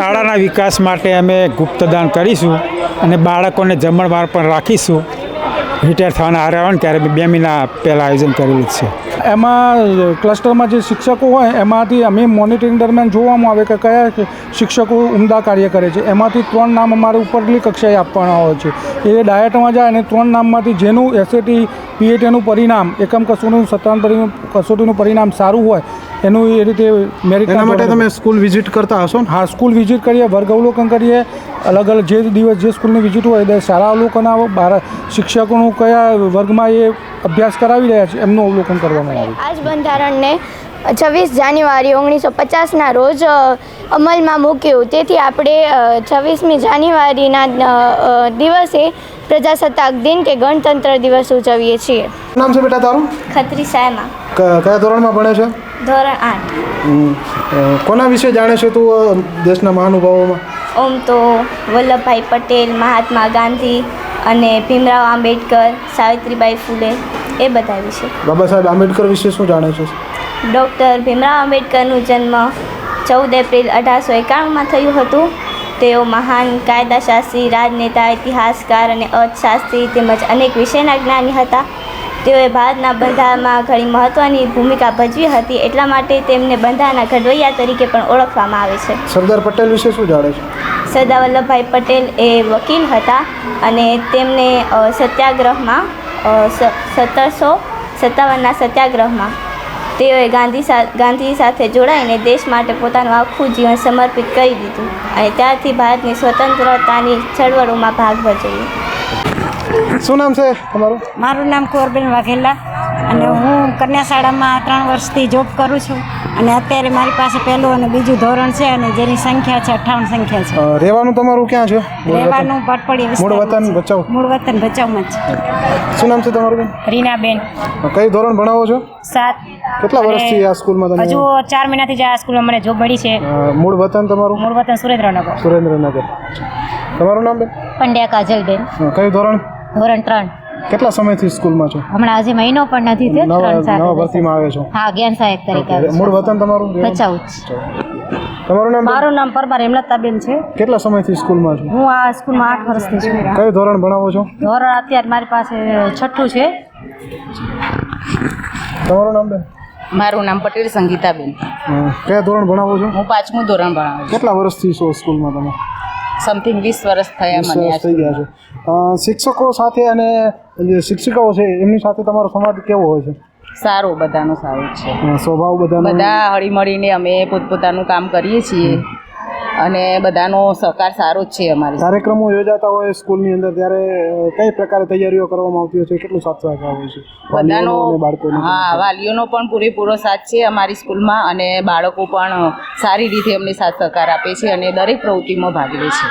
શાળાના વિકાસ માટે અમે ગુપ્તદાન કરીશું અને બાળકોને જમણવાર પણ રાખીશું. રિટાયર થવાના હારે ત્યારે બે મહિના પહેલાં આયોજન કરેલું છે. એમાં ક્લસ્ટરમાં જે શિક્ષકો હોય, એમાંથી અમે મોનિટરિંગ દરમિયાન જોવામાં આવે કે કયા શિક્ષકો ઉમદા કાર્ય કરે છે. એમાંથી ત્રણ નામ અમારે ઉપરની કક્ષાએ આપવાના હોય છે. એ ડાયટમાં જાય અને ત્રણ નામમાંથી જેનું એસએટી પીએટીનું પરિણામ, એકમ કસોટીનું સત્તાવન કસોટીનું પરિણામ સારું હોય એનું એ રીતે મેરિટ એના માટે તમે સ્કૂલ વિઝિટ કરતા હશો ને? હા સ્કૂલ વિઝિટ કરીએ વર્ગ અવલોકન કરીએ. અલગ અલગ જે દિવસ જે સ્કૂલની વિઝિટ હોય એ શાળા અવલોકન આવો બાર શિક્ષકોનું કયા વર્ગમાં એ અભ્યાસ કરાવી રહ્યા છે એમનું અવલોકન કરવામાં આવે. આજ બંધારણને છવ્વીસ જાન્યુઆરી ઓગણીસો પચાસના રોજ અમલમાં મૂક્યું. તેથી આપણે છવ્વીસમી જાન્યુઆરીના દિવસે પ્રજાસત્તાક દિન કે ગણતંત્ર દિવસ ઉજવીએ છીએ. નામ છે બેટા તારું? ખત્રી સાયમા. કયા ધોરણમાં ભણે છે? ધોરણ આઠ. કોના વિશે જાણે છે તું દેશના મહાનુભાવોમાં? ઓમ તો વલ્લભભાઈ પટેલ મહાત્મા ગાંધી અને ભીમરાવ આંબેડકર સાવિત્રીબાઈ ફૂલે એ બધા વિશે. બાબા સાહેબ આંબેડકર વિશે શું જાણે છે? ડૉક્ટર ભીમરાવ આંબેડકરનું જન્મ ચૌદ એપ્રિલ અઢારસો એકાણુંમાં થયું હતું. તેઓ મહાન કાયદાશાસ્ત્રી રાજનેતા ઇતિહાસકાર અને અર્થશાસ્ત્રી તેમજ અનેક વિષયના જ્ઞાની હતા. તેઓએ ભારતના બંધારણમાં ઘણી મહત્ત્વની ભૂમિકા ભજવી હતી એટલા માટે તેમને બંધારણના ઘડવૈયા તરીકે પણ ઓળખવામાં આવે છે. સરદાર પટેલ વિશે શું જાણે છે? સરદાર વલ્લભભાઈ પટેલ એ વકીલ હતા અને તેમને સત્યાગ્રહમાં સત્તરસો સત્તાવનના સત્યાગ્રહમાં તેઓએ ગાંધી ગાંધી સાથે જોડાઈને દેશ માટે પોતાનું આખું જીવન સમર્પિત કરી દીધું અને ત્યારથી ભારતની સ્વતંત્રતાની ચળવળોમાં ભાગ ભજવ્યો. શું નામ છે તમારું? મારું નામ કોરબેન વાઘેલા અને હું કન્યા શાળામાં ત્રણ વર્ષથી જોબ કરું છું. અને અત્યારે મારી પાસે પહેલું અને બીજું ધોરણ છે અને જેની સંખ્યા છે અઠાવન સંખ્યા છે. રહેવાનું તમારું ક્યાં છે? રહેવાનું પટપડી મૂળ વતન ભચાઉ? મૂળ વતન ભચાઉમાં છે. શું નામ છે તમારું બેન? રીનાબેન. કયું ધોરણ ભણાવો છો? સાત. કેટલા વર્ષથી આ સ્કૂલમાં તમે હજુ ચાર મહિનાથી જ આ સ્કૂલમાં મને જોબ મળી છે. મૂળ વતન તમારું? મૂળ વતન સુરેન્દ્રનગર. સુરેન્દ્રનગર. તમારું નામ બેન? પંડ્યા કાજલબેન. બેન કયું ધોરણ? ધોરણ ત્રણ. કેટલા સમયથી સ્કૂલમાં છો? હમણાં હજી મહિનો પણ નથી થયો નવા ત્રણ નવા ભરતીમાં આવે છો. હા જ્ઞાન સહાયક તરીકે મૂળ વતન તમારું? ભચાઉ તમારું નામ? મારું નામ પરમાર હેમલતાબેન છે. કેટલા સમયથી સ્કૂલમાં છો? હું આ સ્કૂલમાં આઠ વર્ષથી છું. કયું ધોરણ ભણાવો છો? ધોરણ અત્યારે મારી પાસે છઠ્ઠું છે. તમારું નામ બેન? મારું નામ પટેલ સંગીતાબેન. કયા ધોરણ ભણાવો છો? હું પાંચમું ધોરણ ભણાવું છું. કેટલા વર્ષથી છો સ્કૂલમાં તમે? સમથિંગ વીસ વર્ષ થયા મને થઈ ગયા છે. શિક્ષકો સાથે અને જે શિક્ષિકાઓ છે એમની સાથે તમારો સંવાદ કેવો હોય છે? સારો બધાનો સારો છે. સ્વભાવ બધાનો? બધા હળીમળીને અમે પોતપોતાનું કામ કરીએ છીએ. અને બધાનો સહકાર સારો જ છે અમારે કાર્યક્રમો યોજાતા હોય સ્કૂલની અંદર ત્યારે કઈ પ્રકારે તૈયારીઓ કરવામાં આવતી હોય છે? કેટલું સાથ સહકાર હોય છે? બધાનો બાળકોનો હા વાલીઓનો પણ પૂરેપૂરો સાથ છે અમારી સ્કૂલમાં અને બાળકો પણ સારી રીતે અમને સાથ સહકાર આપે છે અને દરેક પ્રવૃત્તિમાં ભાગ લે છે.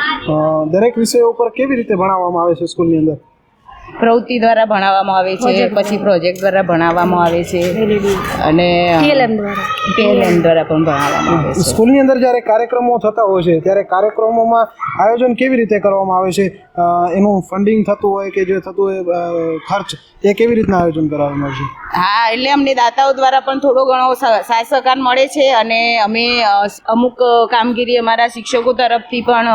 દરેક વિષયો ઉપર કેવી રીતે ભણાવવામાં આવે છે સ્કૂલની અંદર? પ્રવૃત્તિ દ્વારા ભણાવવામાં આવે છે પછી પ્રોજેક્ટ દ્વારા ભણાવવામાં આવે છે. અને PLM દ્વારા પણ ભણાવવામાં આવે છે. સ્કૂલની અંદર જ્યારે કાર્યક્રમો થતા હોય છે ત્યારે કાર્યક્રમોમાં આયોજન કેવી રીતે કરવામાં આવે છે? એનું ફંડિંગ થતું હોય કે જે થતું હોય ખર્ચ એ કેવી રીતના આયોજન કરવામાં આવશે? હા એટલે અમને દાતાઓ દ્વારા પણ થોડો ઘણો સાથ સહકાર મળે છે અને અમે અમુક કામગીરી અમારા શિક્ષકો તરફથી પણ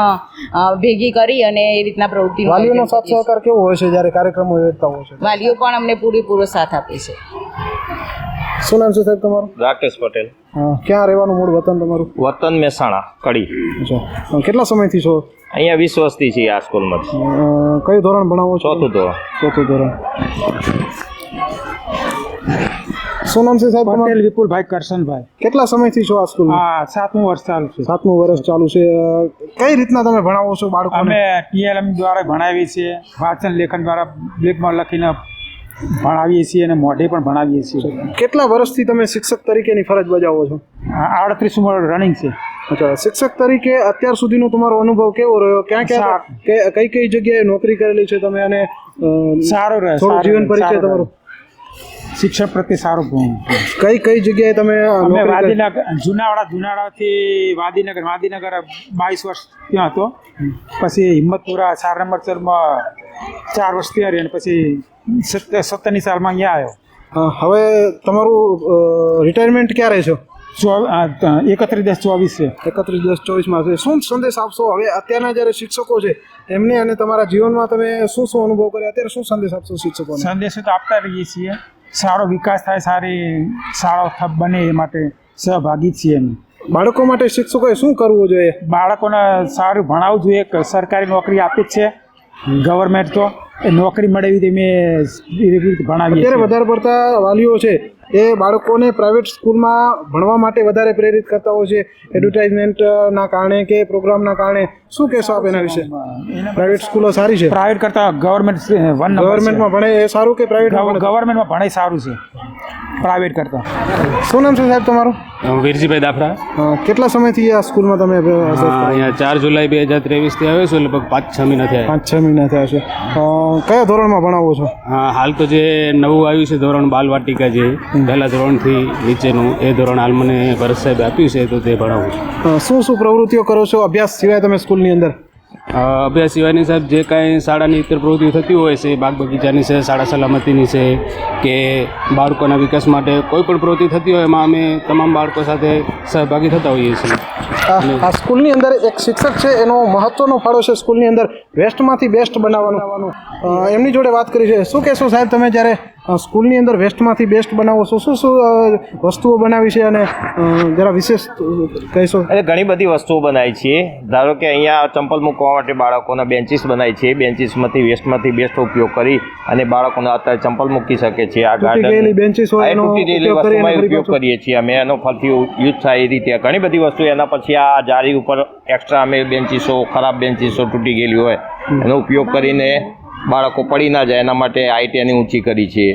ભેગી કરી અને એ રીતના પ્રવૃત્તિ વાલીઓનો સાથ સહકાર કેવો હોય છે જ્યારે કાર્યક્રમો યોજતા હોય છે? વાલીઓ પણ અમને પૂરેપૂરો સાથ આપે છે. શું નામ છે સાહેબ તમારું? રાકેશ પટેલ. ક્યાં રહેવાનું મૂળ વતન તમારું? વતન મહેસાણા કડી. કેટલા સમયથી છો? અહીંયા વીસ વર્ષથી છીએ આ સ્કૂલમાં કયું ધોરણ ભણાવો છો? ચોથું ધોરણ. ચોથું ધોરણ. શું નામ છે સાહેબ પટેલ વિપુલભાઈ કરશનભાઈ. કેટલા સમયથી છો આ સ્કૂલ હા સાતમું વર્ષ ચાલુ છે. સાતમું વર્ષ ચાલુ છે. કઈ રીતના તમે ભણાવો છો બાળકો અમે ટીએલએમ દ્વારા ભણાવીએ છીએ. વાંચન લેખન દ્વારા બ્લેકમાં લખીને ભણાવીએ છીએ અને મોઢે પણ ભણાવીએ છીએ. કેટલા વર્ષથી તમે શિક્ષક તરીકેની ફરજ બજાવો છો? આડત્રીસ ઉંમર રનિંગ છે. અચ્છા શિક્ષક તરીકે અત્યાર સુધીનો તમારો અનુભવ કેવો રહ્યો? ક્યાં ક્યાં કે કઈ કઈ જગ્યાએ નોકરી કરેલી છે તમે અને સારો રહ્યો જીવન પરિચય તમારો. શિક્ષણ પ્રત્યે સારો ગુણ. કઈ કઈ જગ્યાએ તમે અમે? વાદીનગર જુનાવાડા જુનાવાડાથી વાદીનગર વાદીનગર બાવીસ વર્ષ ત્યાં હતો. પછી હિંમતપુરા ચાર નંબર ચરમાં ચાર વર્ષ ત્યાં રહ્યા પછી સત્તરની સાલમાં અહીંયા આવ્યો. હવે તમારું રિટાયરમેન્ટ ક્યારે છે? એકત્રીસ દસ ચોવીસ છે. એકત્રીસ દસ ચોવીસમાં છે. શું સંદેશ આપશો? હવે અત્યારના જ્યારે શિક્ષકો છે એમને અને તમારા જીવનમાં તમે શું શું અનુભવ કર્યો? અત્યારે શું સંદેશ આપશો શિક્ષકોને? સંદેશો તો આપતા રહીએ છીએ. સારો વિકાસ થાય સારી શાળાઓ ઠપ બને એ માટે સહભાગી છીએ અમે. બાળકો માટે શિક્ષકોએ શું કરવું જોઈએ? બાળકોને સારું ભણાવવું જોઈએ કે સરકારી નોકરી આપી જ છે ગવર્મેન્ટ તો. એ નોકરી મળે એવી મેં એવી રીતે ભણાવી અત્યારે વધારે પડતા વાલીઓ છે એ બાળકોને પ્રાઇવેટ સ્કૂલમાં ભણવા માટે વધારે પ્રેરિત કરતા હોય છે. એડવર્ટાઇઝમેન્ટના કારણે કે પ્રોગ્રામના કારણે. શું કહેશો આપ એના વિશે? પ્રાઇવેટ સ્કૂલો સારી છે? પ્રાઇવેટ કરતાં ગવર્મેન્ટ વન ગવર્મેન્ટમાં ભણે એ સારું કે પ્રાઇવેટ ગવર્મેન્ટમાં ભણે? સારું છે. પ્રાઇવેટ કરતાં. શું નામ છે સાહેબ તમારું? વીરજીભાઈ દાફડા. કેટલા સમયથી આ સ્કૂલમાં તમે અહીંયા ચાર જુલાઈ બે હજાર ત્રેવીસથી આવ્યો છું લગભગ પાંચ છ મહિના થયા. પાંચ છ મહિના થયા છે. કયા ધોરણમાં ભણાવો છો? હા હાલ તો જે નવું આવ્યું છે ધોરણ બાલવાટિકા જે. પહેલા ધોરણથી નીચેનું એ ધોરણ હાલ મને ભરત સાહેબે આપ્યું છે તો તે ભણાવું છું. શું શું પ્રવૃત્તિઓ કરો છો? અભ્યાસ સિવાય તમે સ્કૂલની અંદર? અભ્યાસ સિવાયની સાહેબ જે કાંઈ શાળાની ઇતર પ્રવૃત્તિઓ થતી હોય છે બાગ બગીચાની છે શાળા સલામતીની છે કે બાળકોના વિકાસ માટે કોઈ પણ પ્રવૃત્તિ થતી હોય એમાં અમે તમામ બાળકો સાથે સહભાગી થતા હોઈએ છીએ. આ સ્કૂલની અંદર એક શિક્ષક છે એનો મહત્વનો ફાળો છે સ્કૂલની અંદર વેસ્ટમાંથી બેસ્ટ બનાવવાનો. એમની જોડે વાત કરી છે. શું કહેશો સાહેબ તમે જ્યારે સ્કૂલની અંદર વેસ્ટમાંથી બેસ્ટ બનાવો છો. શું શું વસ્તુઓ બનાવી છે અને જરા વિશેષ કહીશો? એટલે ઘણી બધી વસ્તુઓ બનાવી છીએ. ધારો કે અહીંયા ચંપલ મૂકવા માટે બાળકોના બેન્ચીસ બનાવી છે. બેન્ચીસમાંથી વેસ્ટમાંથી બેસ્ટ ઉપયોગ કરી અને બાળકોને અત્યારે ચંપલ મૂકી શકે છે. આ ગાર્ડન બેન્ચીસ હોય તૂટી ગયેલી વસ્તુમાં ઉપયોગ કરીએ છીએ અમે. એનો ફરીથી યુઝ થાય એ રીતે. ઘણી બધી વસ્તુ એના પછી આ જારી ઉપર એક્સ્ટ્રા અમે બેન્ચીસો ખરાબ બેન્ચીસો તૂટી ગયેલી હોય એનો ઉપયોગ કરીને બાળકો પડી ના જાય એના માટે આઈટીઆઈની ઊંચી કરી છે.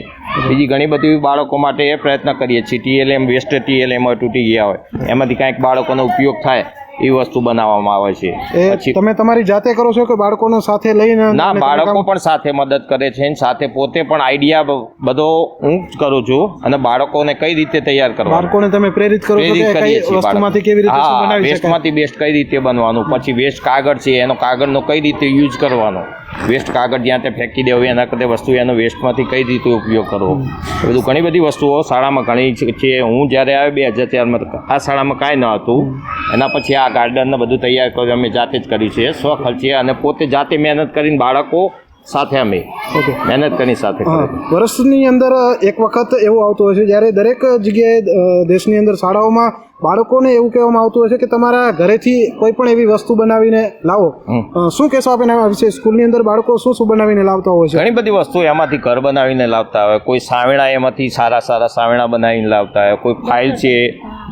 બીજી ઘણી બધી બાળકો માટે એ પ્રયત્ન કરીએ છીએ. ટીએલએમ વેસ્ટ ટીએલએમ તૂટી ગયા હોય, એમાંથી કાંઈક બાળકોનો ઉપયોગ થાય. એવી વસ્તુ બનાવવામાં આવે છે. પછી તમે તમારી જાતે કરો છો કે બાળકોને સાથે લઈને ના બાળકો પણ સાથે મદદ કરે છે સાથે પોતે પણ આઈડિયા બધો હું જ કરું છું અને બાળકોને કઈ રીતે તૈયાર કરવા બાળકોને તમે પ્રેરિત કરો છો કે કઈ વસ્તુમાંથી કેવી રીતે બનાવી શકાય? વેસ્ટમાંથી બેસ્ટ કઈ રીતે બનવાનું પછી વેસ્ટ કાગળ છે એનો કાગળનો કઈ રીતે યુઝ કરવાનો? વેસ્ટ કાગળ જ્યાં તે ફેંકી દેવું એના કરતે વસ્તુ એનો વેસ્ટમાંથી કઈ રીતે ઉપયોગ કરવો? એ બધું ઘણી બધી વસ્તુઓ શાળામાં ઘણી છે- છે હું જ્યારે આવ્યો બે હજાર ચારમાં આ શાળામાં કાંઈ ન હતું. એના પછી આ ગાર્ડનને બધું તૈયાર કર્યું અમે જાતે જ કર્યું છે સ્વ ખર્ચે અને પોતે જાતે મહેનત કરીને બાળકો સાથે અમે મહેનત કરી સાથે વર્ષની અંદર એક વખત એવું આવતું હોય છે જ્યારે દરેક જગ્યાએ દેશની અંદર શાળાઓમાં બાળકોને એવું કહેવામાં આવતું હોય છે કે તમારા ઘરેથી કોઈ પણ એવી વસ્તુ બનાવીને લાવો. શું કહેશો આપણે એના વિશે? સ્કૂલની અંદર બાળકો શું શું બનાવીને લાવતા હોય છે? ઘણી બધી વસ્તુ એમાંથી ઘર બનાવીને લાવતા હોય. કોઈ સાવેણા એમાંથી સારા સારા સાવેણા બનાવીને લાવતા હોય. કોઈ ફાઇલ છે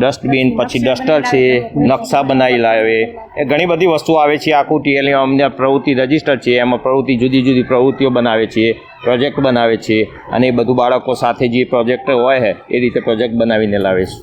ડસ્ટબિન પછી ડસ્ટર છે નકશા બનાવી લાવે. એ ઘણી બધી વસ્તુ આવે છે. આખું ટીએલ અમને પ્રવૃત્તિ રજિસ્ટર છે. એમાં પ્રવૃત્તિ જુદી જુદી પ્રવૃત્તિઓ બનાવે છે. પ્રોજેક્ટ બનાવે છે અને એ બધું બાળકો સાથે જે પ્રોજેક્ટ હોય છે એ રીતે પ્રોજેક્ટ બનાવીને લાવે છે.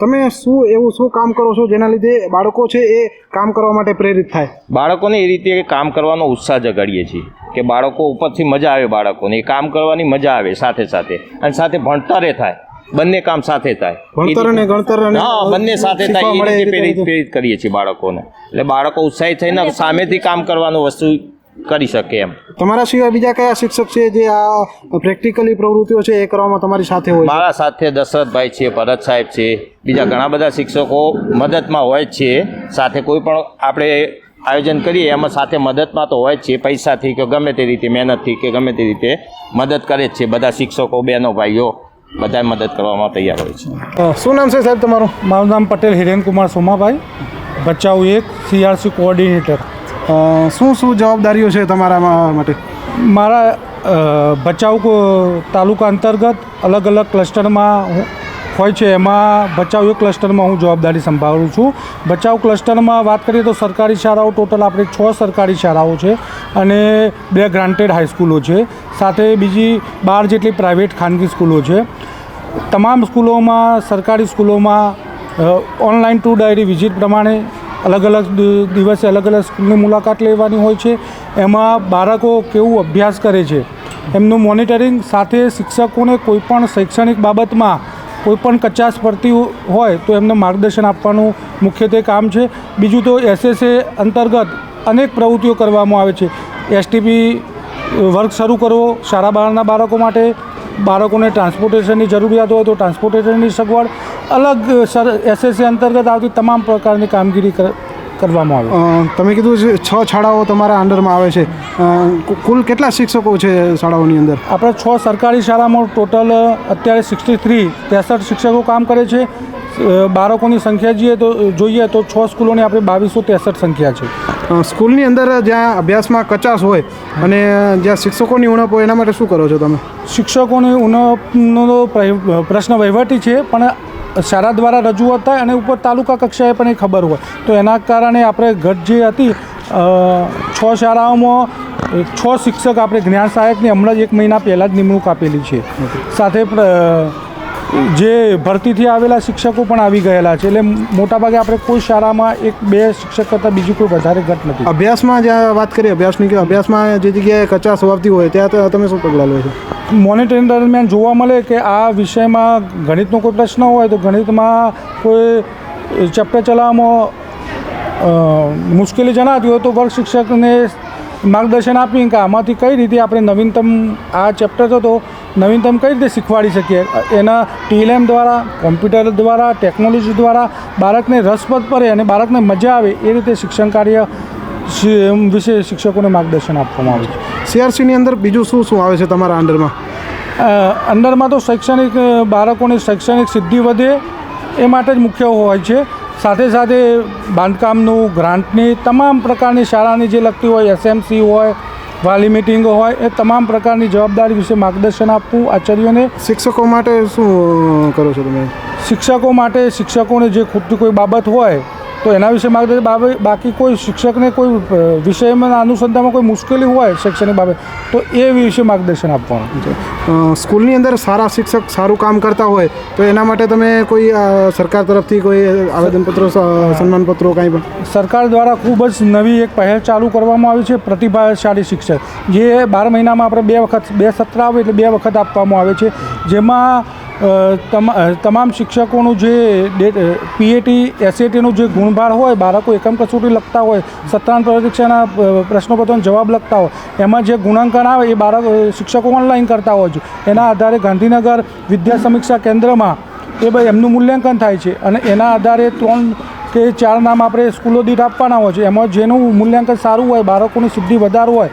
તમે શું એવું શું કામ કરો છો જેના લીધે બાળકો છે એ કામ કરવા માટે પ્રેરિત થાય? બાળકોને એ રીતે કામ કરવાનો ઉત્સાહ જગાડીએ છીએ કે બાળકો ઉપરથી મજા આવે બાળકોને એ કામ કરવાની મજા આવે સાથે સાથે અને સાથે ભણતરે થાય બંને કામ સાથે થાય. ભણતર અને ગણતર અને હા બંને સાથે થાય એ રીતે રીતે પ્રેરિત પ્રેરિત કરીએ છીએ બાળકોને. એટલે બાળકો ઉત્સાહિત થઈને સામેથી કામ કરવાનું વસ્તુ કરી શકે એમ. તમારા સિવાય બીજા કયા શિક્ષક છે જે આ પ્રેક્ટિકલી પ્રવૃત્તિઓ છે એ કરવામાં તમારી સાથે હોય મારા સાથે દશરથભાઈ છે ભરત સાહેબ છે બીજા ઘણા બધા શિક્ષકો મદદમાં હોય જ છે. સાથે કોઈ પણ આપણે આયોજન કરીએ એમાં સાથે મદદમાં તો હોય જ છે. પૈસાથી કે ગમે તે રીતે મહેનતથી કે ગમે તે રીતે મદદ કરે જ છે. બધા શિક્ષકો બહેનો ભાઈઓ બધા મદદ કરવામાં તૈયાર હોય છે. શું નામ છે સાહેબ તમારું? મારું નામ પટેલ હિરેનકુમાર સોમાભાઈ બચાવ એક સીઆરસી કોઓર્ડિનેટર. શું શું જવાબદારીઓ છે તમારા માટે? મારા ભચાઉ તાલુકા અંતર્ગત અલગ અલગ ક્લસ્ટરમાં હોય છે, એમાં એક ક્લસ્ટરમાં હું જવાબદારી સંભાળું છું. બચાવ ક્લસ્ટરમાં વાત કરીએ તો સરકારી શાળાઓ, ટોટલ આપણે છ સરકારી શાળાઓ છે અને બે ગ્રાન્ટેડ હાઈસ્કૂલો છે. સાથે બીજી બાર જેટલી પ્રાઇવેટ ખાનગી સ્કૂલો છે. તમામ સ્કૂલોમાં, સરકારી સ્કૂલોમાં ઓનલાઈન ટુ ડાયરી વિઝિટ પ્રમાણે અલગ અલગ દિવસે અલગ અલગ સ્કૂલની મુલાકાત લેવાની હોય છે. એમાં બાળકો કેવું અભ્યાસ કરે છે? એમનું મોનિટરિંગ સાથે શિક્ષકોને કોઈપણ શૈક્ષણિક બાબતમાં કોઈપણ કચાશ પડતી હોય તો એમને માર્ગદર્શન આપવાનું મુખ્યત્વે કામ છે. બીજું તો એસએસએ અંતર્ગત અનેક પ્રવૃત્તિઓ કરવામાં આવે છે. એસટીપી વર્ક શરૂ કરવો શાળા બહારના બાળકો માટે. બાળકોને ટ્રાન્સપોર્ટેશનની જરૂરિયાત હોય તો ટ્રાન્સપોર્ટેશનની સગવડ. અલગ સર એસએસસી અંતર્ગત આવતી તમામ પ્રકારની કામગીરી કર- કરવામાં આવે. તમે કીધું છે છ શાળાઓ તમારા અંડરમાં આવે છે. કુલ કેટલા શિક્ષકો છે શાળાઓની અંદર? આપણે છ સરકારી શાળામાં ટોટલ અત્યારે સિક્સટી થ્રી ત્રેસઠ શિક્ષકો કામ કરે છે. બાળકોની સંખ્યા જોઈએ તો જોઈએ તો છ સ્કૂલોની આપણે બાવીસો ત્રેસઠ સંખ્યા છે. સ્કૂલની અંદર જ્યાં અભ્યાસમાં કચાશ હોય અને જ્યાં શિક્ષકોની ઉણપ હોય એના માટે શું કરો છો તમે? શિક્ષકોની ઉણપનો પ્ર- પ્રશ્ન વહીવટી છે પણ શાળા દ્વારા રજૂઆત થાય અને ઉપર તાલુકા કક્ષાએ પણ એ ખબર હોય. તો એના કારણે આપણે ઘટ જે હતી છ શાળાઓમાં છ શિક્ષક આપણે જ્ઞાન સહાયકની હમણાં જ એક મહિના પહેલાં જ નિમણૂક આપેલી છે. સાથે પ્ર- જે ભરતીથી આવેલા શિક્ષકો પણ આવી ગયેલા છે. એટલે મોટાભાગે આપણે કોઈ શાળામાં એક બે શિક્ષક કરતાં બીજું કોઈ વધારે ઘટ નથી. અભ્યાસમાં જ્યાં વાત કરીએ અભ્યાસની કે અભ્યાસમાં જે જગ્યાએ કચાશ વાવતી હોય ત્યાં તમે શું પગલાં લો છો? મોનિટરિંગ દરમિયાન જોવા મળે કે આ વિષયમાં ગણિતનો કોઈ પ્રશ્ન હોય તો ગણિતમાં કોઈ ચેપ્ટર ચલાવવામાં મુશ્કેલી જણાતી હોય તો વર્ગ શિક્ષકને માર્ગદર્શન આપી કે આમાંથી કઈ રીતે આપણે નવીનતમ આ ચેપ્ટર હતો નવીનતમ કઈ રીતે શીખવાડી શકીએ? એના ટીએલએમ દ્વારા કોમ્પ્યુટર દ્વારા ટેકનોલોજી દ્વારા બાળકને રસપ્રદ પડે અને બાળકને મજા આવે એ રીતે શિક્ષણ કાર્ય વિશે શિક્ષકોને માર્ગદર્શન આપવામાં આવે છે. સીઆરસીની અંદર બીજું શું શું આવે છે તમારા અંડરમાં? અંડરમાં અંદરમાં તો શૈક્ષણિક બાળકોની શૈક્ષણિક સિદ્ધિ વધે એ માટે જ મુખ્ય હોય છે. સાથે સાથે બાંધકામનું ગ્રાન્ટની તમામ પ્રકારની શાળાની જે લગતી હોય એસએમસી હોય વાલી મિટિંગો હોય એ તમામ પ્રકારની જવાબદારી વિશે માર્ગદર્શન આપવું આચાર્યોને. શિક્ષકો માટે શું કરો છો તમે? શિક્ષકો માટે શિક્ષકોને જે ખૂટતી કોઈ બાબત હોય તો એના વિશે માર્ગદર્શન બાકી કોઈ શિક્ષકને કોઈ વિષયમાં અનુસંધાનમાં કોઈ મુશ્કેલી હોય શૈક્ષણિક બાબત તો એ વિશે માર્ગદર્શન આપવાનું છે. સ્કૂલની અંદર સારા શિક્ષક સારું કામ કરતા હોય તો એના માટે તમે કોઈ સરકાર તરફથી કોઈ આવેદનપત્રો સન્માનપત્રો કાંઈ પણ? સરકાર દ્વારા ખૂબ જ નવી એક પહેલ ચાલુ કરવામાં આવી છે પ્રતિભાશાળી શિક્ષક. જે બાર મહિનામાં આપણે બે વખત બે સત્ર આવે એટલે બે વખત આપવામાં આવે છે જેમાં તમામ શિક્ષકોનું જે પીએટી એસએટીનું જે ગુણભાર હોય બાળકો એકમ કસોટી લખતા હોય સત્રાંત પરીક્ષાના અ, જવાબ લખતા હોય એમાં જે ગુણાંકન આવે એ બાળક શિક્ષકો ઓનલાઈન કરતા હોય છે. એના આધારે ગાંધીનગર વિદ્યા સમીક્ષા કેન્દ્રમાં એ ભાઈ એમનું મૂલ્યાંકન થાય છે અને એના આધારે ત્રણ કે ચાર નામ આપણે સ્કૂલો દીઠ આપવાના હોય છે. એમાં જેનું મૂલ્યાંકન સારું હોય બાળકોની સિદ્ધિ વધારું હોય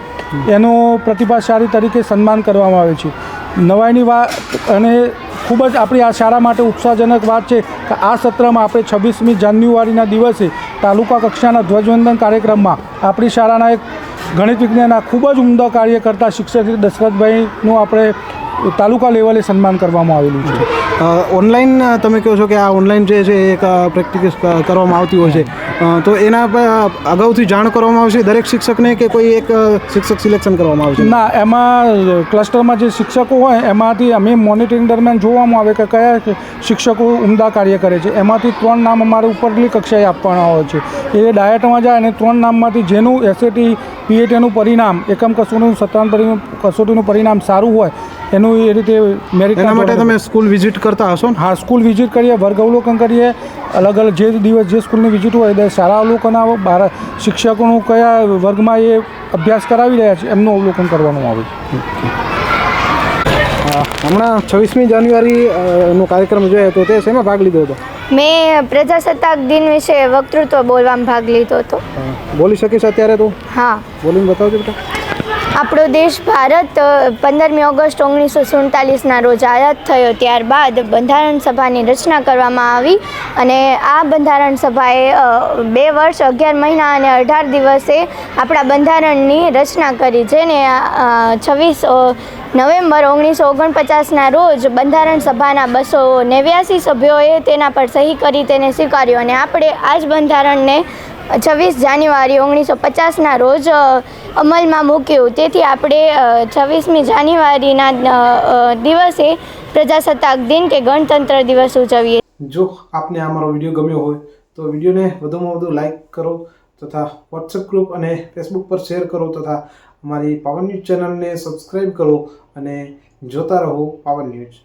એનું પ્રતિભાશાળી તરીકે સન્માન કરવામાં આવે છે. નવાઈની વાત અને ખૂબ જ આપણી આ શાળા માટે ઉત્સાહજનક વાત છે કે આ સત્રમાં આપણે છવ્વીસમી જાન્યુઆરીના દિવસે તાલુકા કક્ષાના ધ્વજવંદન કાર્યક્રમમાં આપણી શાળાના એક ગણિત વિજ્ઞાનના ખૂબ જ ઉમદા કાર્ય કરતા શિક્ષક દશરથભાઈનું આપણે તાલુકા લેવલે સન્માન કરવામાં આવેલું છે. ઓનલાઈન તમે કહો છો કે આ ઓનલાઈન જે છે એક પ્રેક્ટિસ કરવામાં આવતી હોય છે. તો એના પર અગાઉથી જાણ કરવામાં આવશે દરેક શિક્ષકને કે કોઈ એક શિક્ષક સિલેક્શન કરવામાં આવશે? ના, એમાં ક્લસ્ટરમાં જે શિક્ષકો હોય, એમાંથી અમે મોનિટરિંગ દરમિયાન જોવામાં આવે કે કયા શિક્ષકો ઉમદા કાર્ય કરે છે. એમાંથી ત્રણ નામ અમારે ઉપરની કક્ષાએ આપવાના હોય છે. એ ડાયટમાં જાય અને ત્રણ નામમાંથી જેનું એસએટી પીએટીનું પરિણામ, એકમ કસોટીનું સત્તાવન કસોટીનું પરિણામ સારું હોય એનું એ રીતે મેરિટ એના માટે તમે સ્કૂલ વિઝિટ કરતા હશો ને? હા સ્કૂલ વિઝિટ કરીએ વર્ગ અવલોકન કરીએ. અલગ અલગ જે દિવસ જે સ્કૂલની વિઝિટ હોય એ શાળા અવલોકન આવો બાર શિક્ષકોનું કયા વર્ગમાં એ અભ્યાસ કરાવી રહ્યા છે એમનું અવલોકન કરવાનું આવે. છે હમણાં છવ્વીસમી જાન્યુઆરી અ, નો કાર્યક્રમ જોયો હતો તે શેમાં ભાગ લીધો હતો? મેં પ્રજાસત્તાક દિન વિશે વક્તૃત્વ બોલવામાં ભાગ લીધો હતો. બોલી શકીશ અત્યારે તો? હા. બોલીને બતાવજો બેટા. આપણો દેશ ભારત પંદરમી ઓગસ્ટ ઓગણીસો સુડતાલીસના રોજ આઝાદ થયો. ત્યારબાદ બંધારણ સભાની રચના કરવામાં આવી અને આ બંધારણ સભાએ બે વર્ષ, અગિયાર મહિના અને અઢાર દિવસે આપણા બંધારણની રચના કરી, જેને છવ્વીસ નવેમ્બર ઓગણીસો ઓગણપચાસના રોજ બંધારણ સભાના બસો નેવ્યાસી સભ્યોએ તેના પર સહી કરી, તેને સ્વીકાર્યો. અને આપણે આ જ બંધારણને છવ્વીસ જાન્યુઆરી ઓગણીસો પચાસના રોજ અમલમાં મૂક્યું. તેથી આપણે છવ્વીસમી જાન્યુઆરીના દિવસે પ્રજાસત્તાક દિન કે ગણતંત્ર દિવસ ઉજવીએ. જો આપને આ મારો વીડિયો ગમ્યો હોય, તો વિડીયોને વધુમાં વધુ લાઇક કરો તથા વોટ્સએપ ગ્રુપ અને ફેસબુક પર શેર કરો તથા અમારી પાવન ન્યૂઝ ચેનલને સબસ્ક્રાઈબ કરો અને જોતા રહો પાવન ન્યૂઝ.